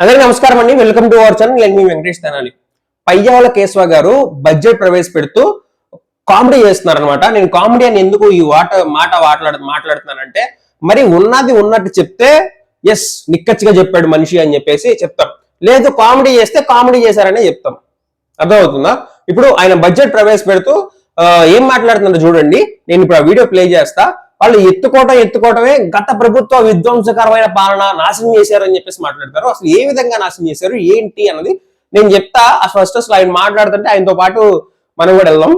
అందరికీ నమస్కారం అండి. వెల్కమ్ టు అవర్ ఛానల్ నేను మీ వెంకటేష్ తెనాలి. పయ్యావుల కేశవ గారు బడ్జెట్ ప్రవేశపెడుతూ కామెడీ చేస్తున్నారు అనమాట నేను కామెడీ అని ఎందుకు ఈ వాట మాట మాట్లాడ మాట్లాడుతున్నానంటే మరి ఉన్నది ఉన్నట్టు చెప్తే ఎస్ నిక్కచ్చిగా చెప్పాడు మనిషి అని చెప్పేసి చెప్తాం. లేదు కామెడీ చేస్తే కామెడీ చేశారనే చెప్తాం. అర్థమవుతుందా? ఇప్పుడు ఆయన బడ్జెట్ ప్రవేశపెడుతూ ఏం మాట్లాడుతున్నారో చూడండి. నేను ఇప్పుడు ఆ వీడియో ప్లే చేస్తా. వాళ్ళు ఎత్తుకోవటం ఎత్తుకోవటమే గత ప్రభుత్వ విధ్వంసకరమైన పాలన నాశనం చేశారు అని చెప్పేసి మాట్లాడతారు. అసలు ఏ విధంగా నాశనం చేశారు? ఏంటి అన్నది నేను చెప్తా. ఆ ఫస్ట్ అసలు ఆయన మాట్లాడుతుంటే ఆయనతో పాటు మనం కూడా వెళ్దాం.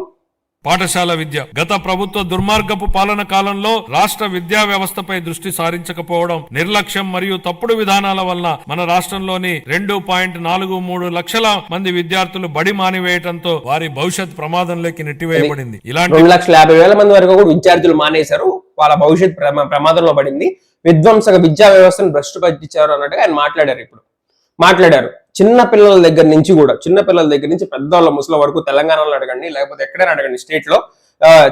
పాఠశాల విద్య. గత ప్రభుత్వ దుర్మార్గపు పాలన కాలంలో రాష్ట్ర విద్యా వ్యవస్థపై దృష్టి సారించకపోవడం నిర్లక్ష్యం మరియు తప్పుడు విధానాల వల్ల మన రాష్ట్రంలోని రెండు పాయింట్ నాలుగు మూడు లక్షల మంది విద్యార్థులు బడి మానివేయటంతో వారి భవిష్యత్ ప్రమాదంలోకి నెట్టివేయబడింది. ఇలాంటి రెండు లక్షల యాభై వేల మంది వరకు కూడా విద్యార్థులు మానేశారు. వాళ్ళ భవిష్యత్ ప్రమా- ప్రమాదంలో పడింది. విధ్వంసక విద్యా వ్యవస్థను భ్రష్టు పట్టించారు అన్నట్టుగా ఆయన మాట్లాడారు ఇప్పుడు. మాట్లాడారు. చిన్న పిల్లల దగ్గర నుంచి కూడా చిన్న పిల్లల దగ్గర నుంచి పెద్దవాళ్ళ ముసల వరకు తెలంగాణలో అడగండి లేకపోతే ఎక్కడైనా అడగండి స్టేట్లో.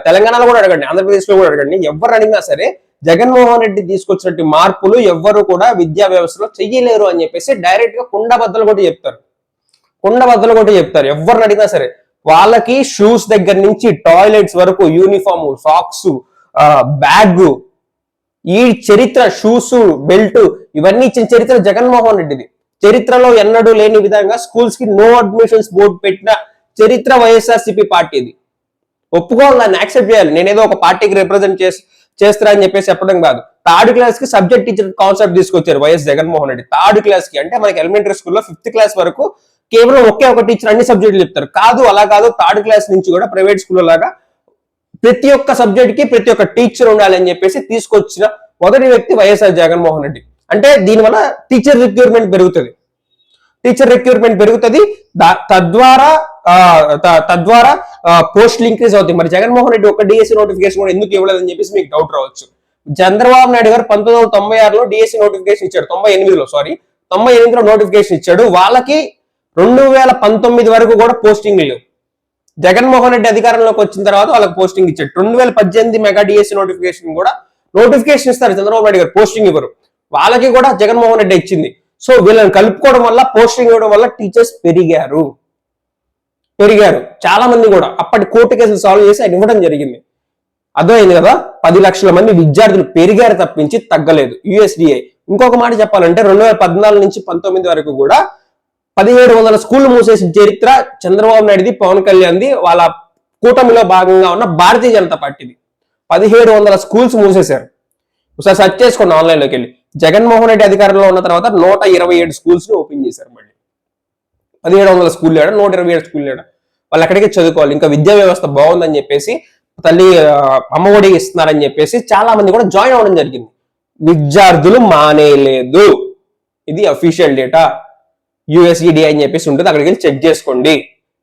తెలంగాణలో కూడా అడగండి ఆంధ్రప్రదేశ్లో కూడా అడగండి. ఎవరు అడిగినా సరే జగన్మోహన్ రెడ్డి తీసుకొచ్చినట్టు మార్పులు ఎవ్వరు కూడా విద్యా వ్యవస్థలో చెయ్యలేరు అని చెప్పేసి డైరెక్ట్గా కుండబద్దలు కూడా చెప్తారు. కుండబద్దలు కూడా చెప్తారు. ఎవరిని అడిగినా సరే వాళ్ళకి షూస్ దగ్గర నుంచి టాయిలెట్స్ వరకు యూనిఫామ్ సాక్స్ బ్యాగ్ ఈ చరిత్ర షూస్ బెల్ట్ ఇవన్నీ ఇచ్చిన చరిత్ర జగన్మోహన్ రెడ్డిది. చరిత్రలో ఎన్నడూ లేని విధంగా స్కూల్స్కి నో అడ్మిషన్స్ బోర్డు పెట్టిన చరిత్ర వైఎస్ఆర్సీపీ పార్టీది ఒప్పుకోవాలి దాన్ని యాక్సెప్ట్ చేయాలి. నేనేదో ఒక పార్టీకి రిప్రజెంట్ చేసి చేస్తారా అని చెప్పేసి చెప్పడం కాదు. థర్డ్ క్లాస్కి సబ్జెక్ట్ టీచర్ కాన్సెప్ట్ తీసుకొచ్చారు వైఎస్ జగన్మోహన్ రెడ్డి. థర్డ్ క్లాస్కి అంటే మనకి ఎలిమెంటరీ స్కూల్లో ఫిఫ్త్ క్లాస్ వరకు కేవలం ఒకే ఒక టీచర్ అన్ని సబ్జెక్టులు చెప్తారు. కాదు అలా కాదు థర్డ్ క్లాస్ నుంచి కూడా ప్రైవేట్ స్కూల్లో లాగా ప్రతి ఒక్క సబ్జెక్ట్కి ప్రతి ఒక్క టీచర్ ఉండాలి అని చెప్పేసి తీసుకొచ్చిన మొదటి వ్యక్తి వైఎస్ఆర్ జగన్మోహన్ రెడ్డి. అంటే దీనివల్ల టీచర్ రిక్రూట్మెంట్ పెరుగుతుంది. టీచర్ రిక్రూట్మెంట్ పెరుగుతుంది. తద్వారా ఆ, తద్వారా పోస్టులు ఇంక్రీజ్ అవుతాయి. మరి జగన్మోహన్ రెడ్డి ఒక డిఎస్సీ నోటిఫికేషన్ కూడా ఎందుకు ఇవ్వలేదని చెప్పేసి మీకు డౌట్ రావచ్చు. చంద్రబాబు నాయుడు గారు పంతొమ్మిది వందల తొంభై ఆరులో డిఎస్సీ నోటిఫికేషన్ ఇచ్చాడు. తొంభై ఎనిమిదిలో సారీ తొంభై ఎనిమిదిలో నోటిఫికేషన్ ఇచ్చాడు. వాళ్ళకి రెండు వేల పంతొమ్మిది వరకు కూడా పోస్టింగ్ లేవు. జగన్మోహన్ రెడ్డి అధికారంలోకి వచ్చిన తర్వాత వాళ్ళకి పోస్టింగ్ ఇచ్చాడు. రెండు వేల పద్దెనిమిది మెగా డిఎస్సీ నోటిఫికేషన్ కూడా నోటిఫికేషన్ ఇస్తారు. చంద్రబాబు నాయుడు గారు పోస్టింగ్ ఇవ్వరు. వాళ్ళకి కూడా జగన్మోహన్ రెడ్డి ఇచ్చింది. సో వీళ్ళని కలుపుకోవడం వల్ల పోస్టింగ్ ఇవ్వడం వల్ల టీచర్స్ పెరిగారు. పెరిగారు. చాలా మంది కూడా అప్పటి కోర్టు కేసులు సాల్వ్ చేసి ఆయన ఇవ్వడం జరిగింది. అర్థమైంది కదా? పది లక్షల మంది విద్యార్థులు పెరిగారు తప్పించి తగ్గలేదు. యుఎస్డిఐ ఇంకొక మాట చెప్పాలంటే రెండు వేల పద్నాలుగు నుంచి పంతొమ్మిది వరకు కూడా పదిహేడు వందల స్కూళ్ళు మూసేసిన చరిత్ర చంద్రబాబు నాయుడుది పవన్ కళ్యాణ్ది వాళ్ళ కూటమిలో భాగంగా ఉన్న భారతీయ జనతా పార్టీది. పదిహేడు వందల స్కూల్స్ మూసేశారు. ఒకసారి సెర్చ్ చేసుకోండి ఆన్లైన్లోకి వెళ్ళి. జగన్మోహన్ రెడ్డి అధికారంలో ఉన్న తర్వాత నూట ఇరవై ఏడు స్కూల్స్ని ఓపెన్ చేశారు మళ్ళీ. పదిహేడు వందల స్కూల్ లేడా? నూట ఇరవై ఏడు స్కూల్ లేడా? వాళ్ళు అక్కడికే చదువుకోవాలి. ఇంకా విద్యా వ్యవస్థ బాగుందని చెప్పేసి తల్లి అమ్మఒడి ఇస్తున్నారని చెప్పేసి చాలా మంది కూడా జాయిన్ అవ్వడం జరిగింది. విద్యార్థులు మానేయలేదు. ఇది అఫీషియల్ డేటా యుఎస్ఈడి అని చెప్పేసి ఉంటుంది. అక్కడికి వెళ్ళి చెక్ చేసుకోండి.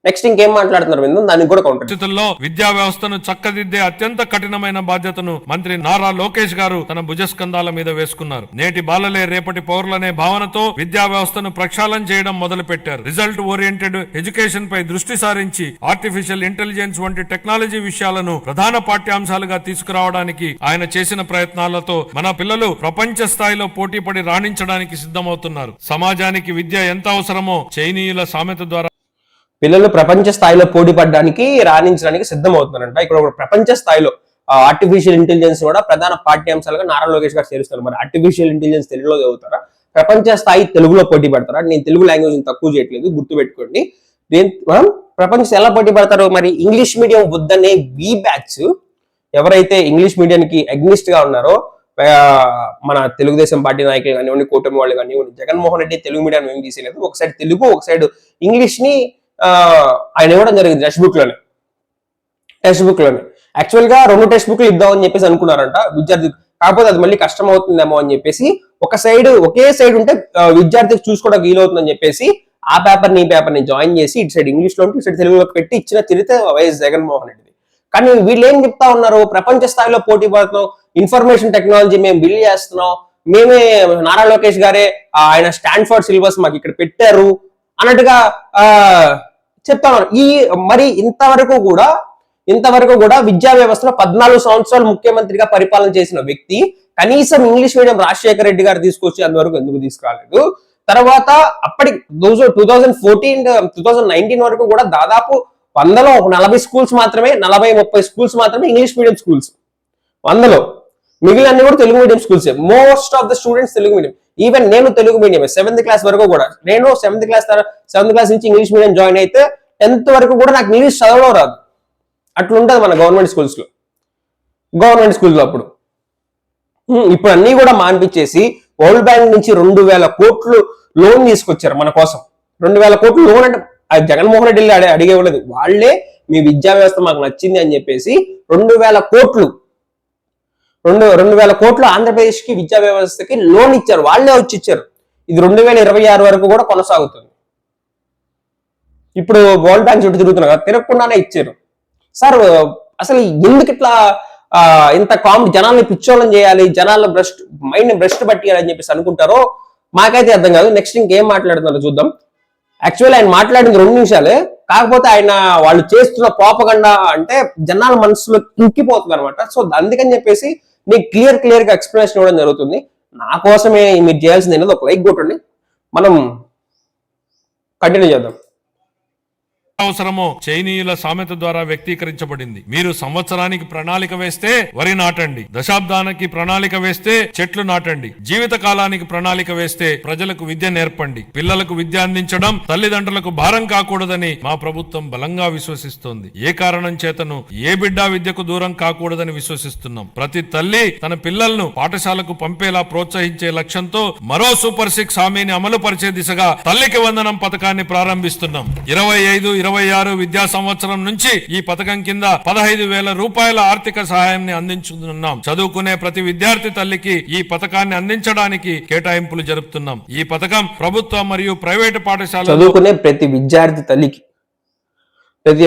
నెక్స్ట్ ఇంకేం మాట్లాడుతున్నారు విందాం? దానికి కూడా కౌంటర్ పరిస్థితుల్లో విద్యా వ్యవస్థను చక్కదిద్దే అత్యంత కఠినమైన బాధ్యతను మంత్రి నారా లోకేష్ గారు తన భుజస్కంధాల మీద వేసుకున్నారు. నేటి బాలలే రేపటి పౌరులనే భావనతో విద్యా వ్యవస్థను ప్రక్షాళన చేయడం మొదలు పెట్టారు రిజల్ట్ ఓరియంటెడ్ ఎడ్యుకేషన్ పై దృష్టి సారించి ఆర్టిఫిషియల్ ఇంటెలిజెన్స్ వంటి టెక్నాలజీ విషయాలను ప్రధాన పాఠ్యాంశాలుగా తీసుకురావడానికి ఆయన చేసిన ప్రయత్నాలతో మన పిల్లలు ప్రపంచ స్థాయిలో పోటీపడి రాణించడానికి సిద్ధమవుతున్నారు. సమాజానికి విద్య ఎంత అవసరమో చైనీయుల సామెత ద్వారా పిల్లలు ప్రపంచ స్థాయిలో పోటీ పడడానికి రాణించడానికి సిద్ధమవుతున్నారంట. ఇక్కడ ఒక ప్రపంచ స్థాయిలో ఆర్టిఫిషియల్ ఇంటెలిజెన్స్ కూడా ప్రధాన పాఠ్యాంశాలుగా నారా లోకేష్ గారు చేరుస్తారు మరి ఆర్టిఫిషియల్ ఇంటెలిజెన్స్ తెలుగులో చదువుతారా? ప్రపంచ స్థాయి తెలుగులో పోటీ పడతారా నేను తెలుగు లాంగ్వేజ్ తక్కువ చేయట్లేదు గుర్తు పెట్టుకోండి మనం ప్రపంచం ఎలా పోటీ పడతారు మరి ఇంగ్లీష్ మీడియం వద్దనే బి బ్యాచ్ ఎవరైతే ఇంగ్లీష్ మీడియానికి అగ్నిస్ట్గా ఉన్నారో మన తెలుగుదేశం పార్టీ నాయకులు కానివ్వండి కూటమి వాళ్ళు కానివ్వండి జగన్మోహన్ రెడ్డి తెలుగు మీడియం ఏం తీసేయలేదు. ఒక సైడ్ తెలుగు ఒక సైడ్ ఇంగ్లీష్ని ఆయన ఇవ్వడం జరిగింది టెక్స్ట్ బుక్లోనే టెక్స్ట్ బుక్లోనే యాక్చువల్గా రెండు టెక్స్ట్ బుక్లు ఇద్దామని చెప్పేసి అనుకున్నారంట విద్యార్థి కాకపోతే అది మళ్ళీ కష్టం అవుతుందేమో అని చెప్పేసి ఒక సైడ్ ఒకే సైడ్ ఉంటే విద్యార్థికి చూసుకోవడానికి వీలవుతుందని చెప్పేసి ఆ పేపర్ నీ పేపర్ని జాయిన్ చేసి ఇటు సైడ్ ఇంగ్లీష్లో ఉంటే ఇటు సైడ్ తెలుగులో పెట్టి ఇచ్చిన చరిత్ర వైఎస్ జగన్మోహన్ రెడ్డి కానీ వీళ్ళు ఏం చెప్తా ఉన్నారు? ప్రపంచ స్థాయిలో పోటీ పడుతున్నాం ఇన్ఫర్మేషన్ టెక్నాలజీ మేము బిల్డ్ చేస్తున్నాం మేమే నారా లోకేష్ గారే ఆయన స్టాన్ఫర్డ్ సిలబస్ మాకు ఇక్కడ పెట్టారు అన్నట్టుగా చెప్తా ఉన్నారు ఈ మరి ఇంతవరకు కూడా ఇంతవరకు కూడా విద్యా వ్యవస్థలో పద్నాలుగు సంవత్సరాలు ముఖ్యమంత్రిగా పరిపాలన చేసిన వ్యక్తి కనీసం ఇంగ్లీష్ మీడియం రాజశేఖర రెడ్డి గారు తీసుకొచ్చి అంతవరకు ఎందుకు తీసుకురాలేదు? తర్వాత అప్పటి two thousand fourteen two thousand nineteen వరకు కూడా దాదాపు వందలో ఒక నలభై స్కూల్స్ మాత్రమే నలభై ముప్పై స్కూల్స్ మాత్రమే ఇంగ్లీష్ మీడియం స్కూల్స్ వందలో. మిగిలిన కూడా Telugu medium schools most of the students Telugu medium. Even నేను తెలుగు మీడియం సెవెంత్ క్లాస్ వరకు కూడా. నేను సెవెంత్ క్లాస్ సెవెంత్ క్లాస్ నుంచి ఇంగ్లీష్ మీడియం జాయిన్ అయితే టెన్త్ వరకు కూడా నాకు ఇంగ్లీష్ చదవడం రాదు. అట్లుంటది మన గవర్నమెంట్ స్కూల్స్లో. గవర్నమెంట్ స్కూల్లో అప్పుడు. ఇప్పుడు అన్ని కూడా మాన్పించేసి వరల్డ్ బ్యాంక్ నుంచి రెండు వేల కోట్లు లోన్ తీసుకొచ్చారు మన కోసం. రెండు వేల కోట్లు లోన్ అంటే జగన్మోహన్ రెడ్డి అడిగే ఉండదు వాళ్ళే మీ విద్యా వ్యవస్థ మాకు నచ్చింది అని చెప్పేసి రెండు వేల కోట్లు రెండు రెండు వేల కోట్లు ఆంధ్రప్రదేశ్కి విద్యా వ్యవస్థకి లోన్ ఇచ్చారు. వాళ్ళే వచ్చి ఇచ్చారు. ఇది రెండు వేల ఇరవై ఆరు వరకు కూడా కొనసాగుతుంది. ఇప్పుడు వరల్డ్ బ్యాంక్ చుట్టూ తిరుగుతున్నారు కదా తిరగకుండానే ఇచ్చారు. సార్ అసలు ఎందుకు ఇట్లా ఇంత కామ్ జనాల్ని పిచ్చోళ్ళని చేయాలి జనాల బ్రష్ మైండ్ బ్రష్ పట్టియాలని చెప్పేసి అనుకుంటారో మాకైతే అర్థం కాదు. నెక్స్ట్ ఇంకేం మాట్లాడుతున్నారో చూద్దాం. యాక్చువల్ ఆయన మాట్లాడింది రెండు నిమిషాలే. కాకపోతే ఆయన వాళ్ళు చేస్తున్న పోపగండ అంటే జనాల మనసులో ఇంకిపోతుంది అనమాట సో అందుకని చెప్పేసి మీకు క్లియర్ క్లియర్గా ఎక్స్ప్లెనేషన్ ఇవ్వడం జరుగుతుంది. నా కోసమే మీరు చేయాల్సింది అనేది ఒక లైక్ కొట్టండి. మనం కంటిన్యూ చేద్దాం. అవసరమో చైనీయుల సామెత ద్వారా వ్యక్తీకరించబడింది. మీరు సంవత్సరానికి ప్రణాళిక వేస్తే వరి నాటండి. దశాబ్దానికి ప్రణాళిక వేస్తే చెట్లు నాటండి. జీవిత కాలానికి ప్రణాళిక వేస్తే ప్రజలకు విద్య నేర్పండి. పిల్లలకు విద్య అందించడం తల్లిదండ్రులకు భారం కాకూడదని మా ప్రభుత్వం బలంగా విశ్వసిస్తోంది. ఏ కారణం చేతను ఏ బిడ్డ విద్యకు దూరం కాకూడదని విశ్వసిస్తున్నాం. ప్రతి తల్లి తన పిల్లలను పాఠశాలకు పంపేలా ప్రోత్సహించే లక్ష్యంతో మరో సూపర్ సిక్స్ హామీని అమలు పరిచే దిశగా తల్లికి వందనం పథకాన్ని ప్రారంభిస్తున్నాం. ఇరవై ఐదు ఇరవై ఆరు విద్యా సంవత్సరం నుంచి ఈ పథకం కింద పదహైదు వేల రూపాయల ఆర్థిక సహాయాన్ని అందించుతున్నాం చదువుకునే ప్రతి విద్యార్థి తల్లికి ఈ పథకాన్ని అందించడానికి కేటాయింపులు జరుపుతున్నాం. ఈ పథకం ప్రభుత్వ మరియు ప్రైవేటు పాఠశాల చదువుకునే ప్రతి విద్యార్థి తల్లికి ప్రతి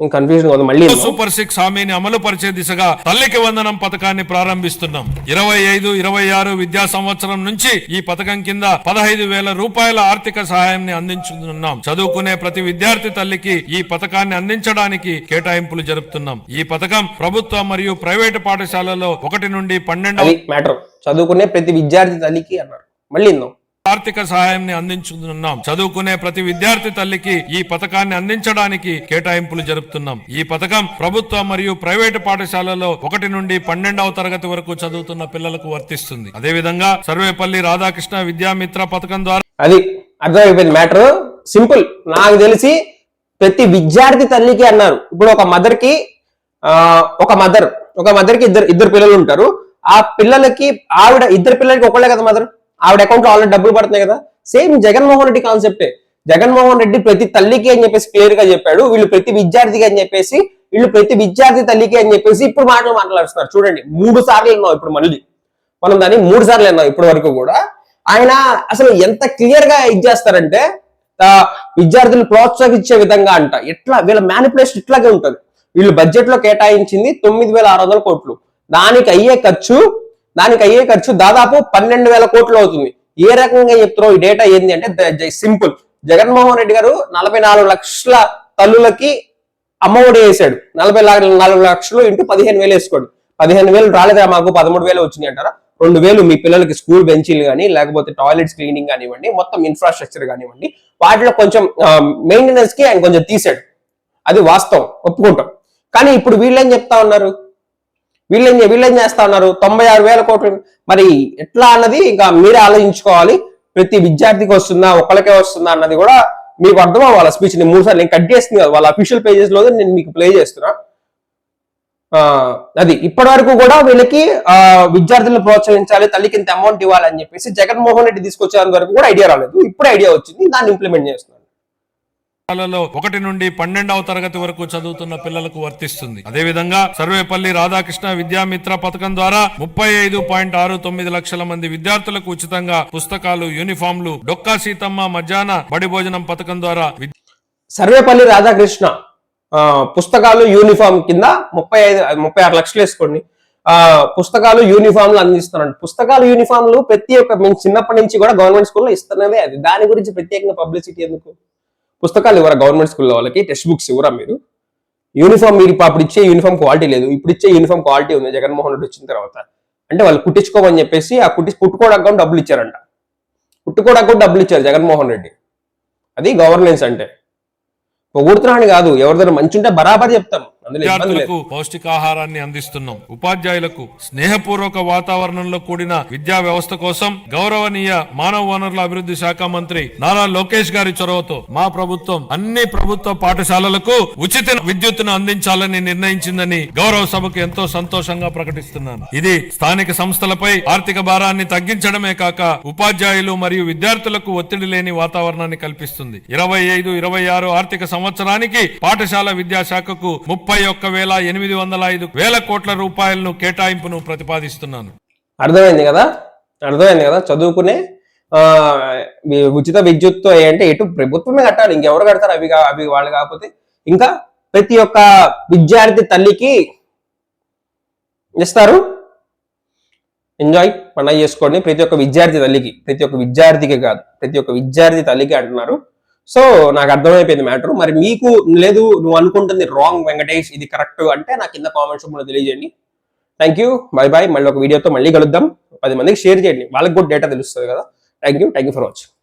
కన్ఫ్యూజన్ మళ్ళీ. సూపర్ సిక్స్ హామీని అమలు పరిచే దిశగా తల్లికి వందనం పథకాన్ని ప్రారంభిస్తున్నాం. ఇరవై ఐదు ఇరవై ఆరు విద్యా సంవత్సరం నుంచి ఈ పథకం కింద పదహైదు వేల రూపాయల ఆర్థిక సహాయాన్ని అందించుతున్నాం. చదువుకునే ప్రతి విద్యార్థి తల్లికి ఈ పథకాన్ని అందించడానికి కేటాయింపులు జరుపుతున్నాం. ఈ పథకం ప్రభుత్వ మరియు ప్రైవేటు పాఠశాలలో ఒకటి నుండి పన్నెండవ అది మ్యాటర్ చదువుకునే ప్రతి విద్యార్థి తల్లికి అన్నారు. మళ్ళీ. ఆర్థిక సహాయాన్ని అందించుతున్నాం. చదువుకునే ప్రతి విద్యార్థి తల్లికి ఈ పథకాన్ని అందించడానికి కేటాయింపులు జరుపుతున్నాం. ఈ పథకం ప్రభుత్వ మరియు ప్రైవేటు పాఠశాలలో ఒకటి నుండి పన్నెండవ తరగతి వరకు చదువుతున్న పిల్లలకు వర్తిస్తుంది. అదేవిధంగా సర్వేపల్లి రాధాకృష్ణ విద్యామిత్ర పథకం ద్వారా అది అర్థమైపోయింది మ్యాటర్. సింపుల్. నాకు తెలిసి ప్రతి విద్యార్థి తల్లికి అన్నారు. ఇప్పుడు ఒక మదర్కి ఒక మదర్ ఒక మదర్కి ఇద్దరు ఇద్దరు పిల్లలు ఉంటారు. ఆ పిల్లలకి ఆవిడ ఇద్దరు పిల్లలకి ఒకళ్ళే కదా మదర్? ఆవిడ అకౌంట్లో ఆల్రెడీ డబ్బులు పడుతున్నాయి కదా? సేమ్ జగన్మోహన్ రెడ్డి కాన్సెప్టే జగన్మోహన్ రెడ్డి ప్రతి తల్లికి అని చెప్పేసి క్లియర్గా చెప్పాడు. వీళ్ళు ప్రతి విద్యార్థికి అని చెప్పేసి వీళ్ళు ప్రతి విద్యార్థి తల్లికి అని చెప్పేసి ఇప్పుడు మాటలు మాట్లాడుతున్నారు. చూడండి మూడు సార్లు విన్నాం ఇప్పుడు మళ్ళీ మనం దాన్ని మూడు సార్లు విన్నాం ఇప్పటి వరకు కూడా. ఆయన అసలు ఎంత క్లియర్గా ఇది చేస్తారంటే విద్యార్థులు ప్రోత్సహించే విధంగా అంట. ఎట్లా వీళ్ళ మేనిపులేషన్ ఇట్లాగే ఉంటుంది. వీళ్ళు బడ్జెట్లో కేటాయించింది తొమ్మిది వేల ఆరు వందల కోట్లు. దానికి అయ్యే ఖర్చు దానికి అయ్యే ఖర్చు దాదాపు పన్నెండు వేల కోట్లు అవుతుంది. ఏ రకంగా చెప్తున్నావు ఈ డేటా ఏంది అంటే సింపుల్. జగన్మోహన్ రెడ్డి గారు నలభై నాలుగు లక్షల తల్లులకి అమ్మఒడి వేసాడు. నలభై నాలుగు లక్షలు ఇంటూ పదిహేను వేలు వేసుకోడు. పదిహేను వేలు రాలేదా మాకు పదమూడు వేలు వచ్చినాయి అంటారా? రెండు వేలు మీ పిల్లలకి స్కూల్ బెంచీలు కానీ లేకపోతే టాయిలెట్స్ క్లీనింగ్ కానివ్వండి మొత్తం ఇన్ఫ్రాస్ట్రక్చర్ కానివ్వండి వాటిలో కొంచెం మెయింటెనెన్స్కి ఆయన కొంచెం తీసాడు. అది వాస్తవం. ఒప్పుకుంటాం. కానీ ఇప్పుడు వీళ్ళేం చెప్తా ఉన్నారు? వీళ్ళేం వీళ్ళేం చేస్తా ఉన్నారు? తొంభై ఆరు వేల కోట్లు మరి ఎట్లా అన్నది ఇంకా మీరే ఆలోచించుకోవాలి. ప్రతి విద్యార్థికి వస్తుందా ఒకరికే వస్తుందా అన్నది కూడా మీకు అర్థం వాళ్ళ స్పీచ్ నేను మూడు సార్లు నేను కట్ చేస్తుంది కదా వాళ్ళ అఫీషియల్ పేజెస్లో నేను మీకు ప్లే చేస్తున్నా. అది ఇప్పటి వరకు కూడా వీళ్ళకి ఆ, విద్యార్థులను ప్రోత్సహించాలి తల్లికి ఇంత అమౌంట్ ఇవ్వాలి అని చెప్పేసి జగన్మోహన్ రెడ్డి తీసుకొచ్చేంత వరకు కూడా ఐడియా రాలేదు. ఇప్పుడు ఐడియా వచ్చింది దాన్ని ఇంప్లిమెంట్ చేస్తున్నాను పాఠశాలలో ఒకటి నుండి పన్నెండవ తరగతి వరకు చదువుతున్న పిల్లలకు వర్తిస్తుంది. అదేవిధంగా సర్వేపల్లి రాధాకృష్ణ విద్యామిత్ర పథకం ద్వారా ముప్పై ఐదు పాయింట్ ఆరు తొమ్మిది లక్షల మంది విద్యార్థులకు ఉచితంగా పుస్తకాలు యూనిఫామ్లు డొక్కా సీతమ్మ మధ్యాహ్న బడి భోజనం పథకం ద్వారా సర్వేపల్లి రాధాకృష్ణ ఆ, పుస్తకాలు యూనిఫామ్ కింద ముప్పై ఐదు ముప్పై ఆరు లక్షలు వేసుకోండి. పుస్తకాలు యూనిఫామ్లు అందిస్తున్నాడు పుస్తకాలు యూనిఫామ్లు ప్రతి ఒక్క మేము చిన్నప్పటి నుంచి కూడా గవర్నమెంట్ స్కూల్లో ఇస్తున్నదే అది. దాని గురించి ప్రత్యేకంగా పబ్లిసిటీ ఎందుకు? పుస్తకాలు ఇవ్వరా? గవర్నమెంట్ స్కూల్లో వాళ్ళకి టెక్స్ట్ బుక్స్ ఇవ్వరా మీరు? యూనిఫామ్ మీరు ఇప్పుడు అప్పుడు ఇచ్చే యూనిఫామ్ క్వాలిటీ లేదు. ఇప్పుడు ఇచ్చే యూనిఫామ్ క్వాలిటీ ఉంది. జగన్మోహన్ రెడ్డి వచ్చిన తర్వాత. అంటే వాళ్ళు కుట్టించుకోమని చెప్పేసి ఆ కుట్టి కుట్టుకోవడానికి డబ్బులు ఇచ్చారంట. కుట్టుకోవడానికి కూడా డబ్బులు ఇచ్చారు జగన్మోహన్ రెడ్డి. అది గవర్నెన్స్ అంటే. పొగుడుతున్నాను కాదు. ఎవరిదైనా మంచి ఉంటే బరాబర్ చెప్తాం. విద్యార్థులకు పౌష్టికాహారాన్ని అందిస్తున్నాం. ఉపాధ్యాయులకు స్నేహపూర్వక వాతావరణంలో కూడిన విద్యా వ్యవస్థ కోసం గౌరవనీయ మానవ వనరుల అభివృద్ధి శాఖ మంత్రి నారా లోకేష్ గారి చొరవతో మా ప్రభుత్వం అన్ని ప్రభుత్వ పాఠశాలలకు ఉచిత విద్యుత్తును అందించాలని నిర్ణయించిందని గౌరవ సభకు ఎంతో సంతోషంగా ప్రకటిస్తున్నాను. ఇది స్థానిక సంస్థలపై ఆర్థిక భారాన్ని తగ్గించడమే కాక ఉపాధ్యాయులు మరియు విద్యార్థులకు ఒత్తిడి లేని వాతావరణాన్ని కల్పిస్తుంది. ఇరవై ఐదు ఇరవై ఆరు ఆర్థిక సంవత్సరానికి పాఠశాల విద్యాశాఖకు ముప్పై ఒక్క వేల ఎనిమిది వందల ఐదు వేల కోట్ల రూపాయలను కేటాయింపును ప్రతిపాదిస్తున్నాను. అర్థమైంది కదా? అర్థమైంది కదా? చదువుకునే ఉచిత విద్యుత్తో ఏంటంటే ఎటు ప్రభుత్వమే కట్టాలి. ఇంకెవరు కడతారు? అవి అవి వాళ్ళు కాకపోతే. ఇంకా ప్రతి ఒక్క విద్యార్థి తల్లికి ఇస్తారు. ఎంజాయ్ పండగ చేసుకోండి. ప్రతి ఒక్క విద్యార్థి తల్లికి. ప్రతి ఒక్క విద్యార్థికి కాదు. ప్రతి ఒక్క విద్యార్థి తల్లికి అంటున్నారు. సో నాకు అర్థమైపోయింది మ్యాటర్. మరి మీకు లేదు నువ్వు అనుకుంటుంది రాంగ్ వెంకటేష్ ఇది కరెక్ట్ అంటే నాకు కింద కామెంట్స్ కూడా తెలియజేయండి. థ్యాంక్ యూ బై బాయ్ మళ్ళీ ఒక వీడియోతో మళ్ళీ కలుద్దాం. పది మందికి షేర్ చేయండి. వాళ్ళకి కూడా డేటా తెలుస్తుంది కదా. Thank you thank you for watching